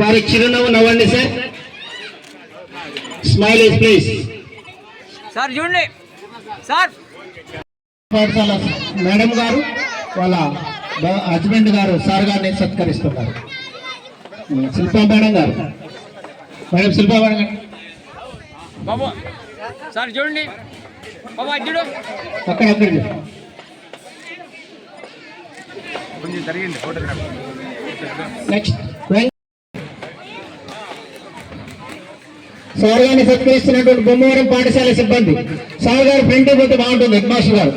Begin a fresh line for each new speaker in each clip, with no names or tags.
వారి చిరునవ్వు నవ్వండి సార్. స్మైల్ ప్లీజ్
సార్ చూడండి. సార్.
పాఠశాల మేడం గారు వాళ్ళ హస్బెండ్ గారు సార్ గారిని సత్కరిస్తున్నారు. శిల్పా మేడం గారు. మేడం శిల్పా మేడం గారు.
బాబు సార్ చూడండి. బాబు అడ్డు
అక్కడ అక్కడ.
కొంచెం జరిగింది ఫోటోగ్రాఫ్.
నెక్స్ట్ సార్ గారిని సత్కరిస్తున్నటువంటి బొమ్మవరం పాఠశాల సిబ్బంది. సార్ గారు ఫ్రంట్ పోతే బాగుంటుంది హెడ్ మాస్టర్ గారు.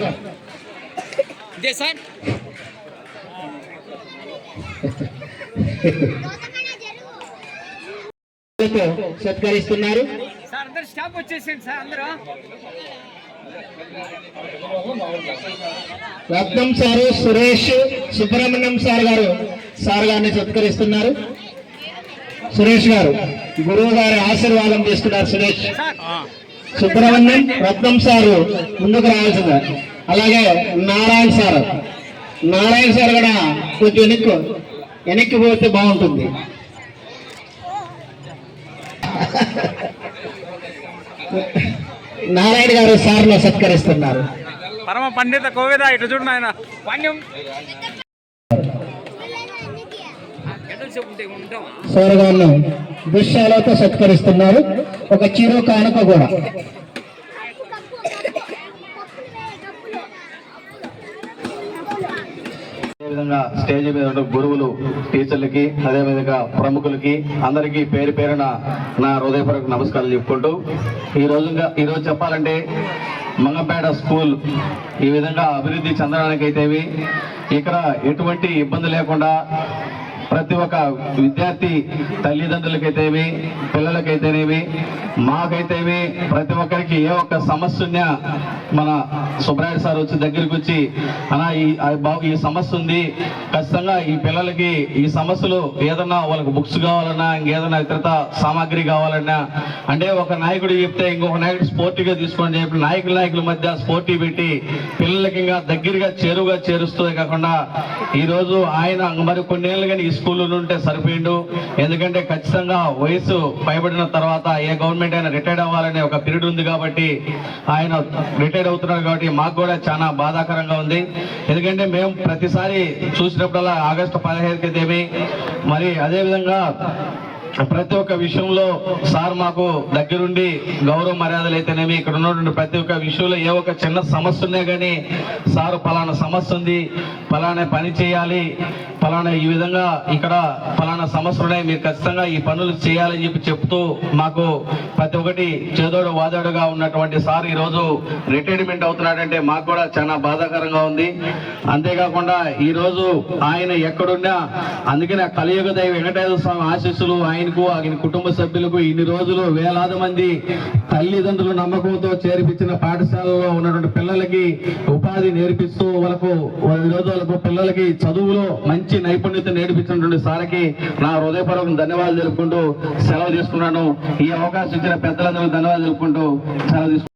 సత్కరిస్తున్నారు.
సార్ అందరు స్టాప్ వచ్చేసింది సార్ అందరూ.
రత్నం సారు సురేష్ సుబ్రహ్మణ్యం సార్ గారు. సార్ గారిని సత్కరిస్తున్నారు. సురేష్ గారు గురువు గారి ఆశీర్వాదం తీసుకున్నారు సురేష్. సుబ్రహ్మణ్యం రత్నం సారు ముందుకు రావాల్సిందే. అలాగే నారాయణ సార్. నారాయణ సార్ కూడా కొంచెం వెనక్కు వెనక్కి పోతే బాగుంటుంది. నారాయణ గారు సార్లో సత్కరిస్తున్నారు.
పరమ పండిత కోవిద ఇటు చూడండి ఆయన
సోరగాళ్ళు దుశ్శాలతో సత్కరిస్తున్నారు. ఒక చిరు కానుక కూడా.
అదేవిధంగా స్టేజ్ మీద ఉన్న గురువులు టీచర్లకి అదేవిధంగా ప్రముఖులకి అందరికీ పేరు పేరున నా హృదయపూర్వక నమస్కారాలు చెప్పుకుంటూ ఈ రోజుగా ఈ రోజు చెప్పాలంటే మంగపేట స్కూల్ ఈ విధంగా అభివృద్ధి చెందడానికి అయితేవి ఇక్కడ ఎటువంటి ఇబ్బంది లేకుండా ప్రతి ఒక్క విద్యార్థి తల్లిదండ్రులకైతేవి పిల్లలకైతేనేవి మాకైతేవి ప్రతి ఒక్కరికి ఏ ఒక్క సమస్య ఉన్నా మన సుబ్రాయుడు సార్ వచ్చి దగ్గరికి వచ్చి అనా ఈ బాబు ఈ సమస్య ఉంది. ఖచ్చితంగా ఈ పిల్లలకి ఈ సమస్యలు ఏదన్నా వాళ్ళకి బుక్స్ కావాలన్నా ఇంకేదన్నా ఇతరత సామాగ్రి కావాలన్నా అంటే ఒక నాయకుడు చెప్తే ఇంకొక నాయకుడు స్పోర్టివ్గా తీసుకొని చెప్పి నాయకుల నాయకుల మధ్య స్పోర్టివ్ పెట్టి పిల్లలకి ఇంకా దగ్గరగా చేరువుగా చేరుస్తూనే కాకుండా ఈ రోజు ఆయన మరి కొన్నేళ్ళుగా ఈ స్కూల్లో ఉంటే సరిపోయిండు. ఎందుకంటే ఖచ్చితంగా వయసు పైబడిన తర్వాత ఏ గవర్నమెంట్ అయినా రిటైర్డ్ అవ్వాలనే ఒక పీరియడ్ ఉంది కాబట్టి ఆయన రిటైర్డ్ అవుతున్నారు కాబట్టి మాకు కూడా చాలా బాధాకరంగా ఉంది. ఎందుకంటే మేము ప్రతిసారి చూసినప్పుడల్లా ఆగస్టు పదహైదుకి ఏమి మరి అదేవిధంగా ప్రతి ఒక్క విషయంలో సార్ మాకు దగ్గరుండి గౌరవ మర్యాదలు అయితేనేమి ఇక్కడ ఉన్నటువంటి ప్రతి ఒక్క విషయంలో ఏ ఒక చిన్న సమస్య ఉన్నా కానీ సార్ పలానా సమస్య ఉంది పలానా పని చేయాలి పలానా ఈ విధంగా ఇక్కడ పలానా సమస్యలు ఉన్నాయి మీరు ఖచ్చితంగా ఈ పనులు చేయాలని చెప్పి చెప్తూ మాకు ప్రతి ఒక్కటి చేదోడు వాదోడుగా ఉన్నటువంటి సార్ ఈరోజు రిటైర్మెంట్ అవుతున్నాడంటే మాకు కూడా చాలా బాధాకరంగా ఉంది. అంతేకాకుండా ఈరోజు ఆయన ఎక్కడున్నా అందుకనే కలియుగ దైవ వెంకటేశ్వర స్వామి ఆశీస్సులు ఆయన ఆయనకు ఆయన కుటుంబ సభ్యులకు ఇన్ని రోజులు వేలాది మంది తల్లిదండ్రులు నమ్మకంతో చేర్పించిన పాఠశాలలో ఉన్నటువంటి పిల్లలకి ఉపాధి నేర్పిస్తూ వాళ్ళకు ఈ రోజు వాళ్ళకు పిల్లలకి చదువులో మంచి నైపుణ్యత నేర్పించినటువంటి సార్కి నా హృదయపూర్వక ధన్యవాదాలు తెలుపుకుంటూ సెలవు తీసుకున్నాను. ఈ అవకాశం ఇచ్చిన పెద్దలందరూ ధన్యవాదాలు తెలుపుకుంటూ సెలవు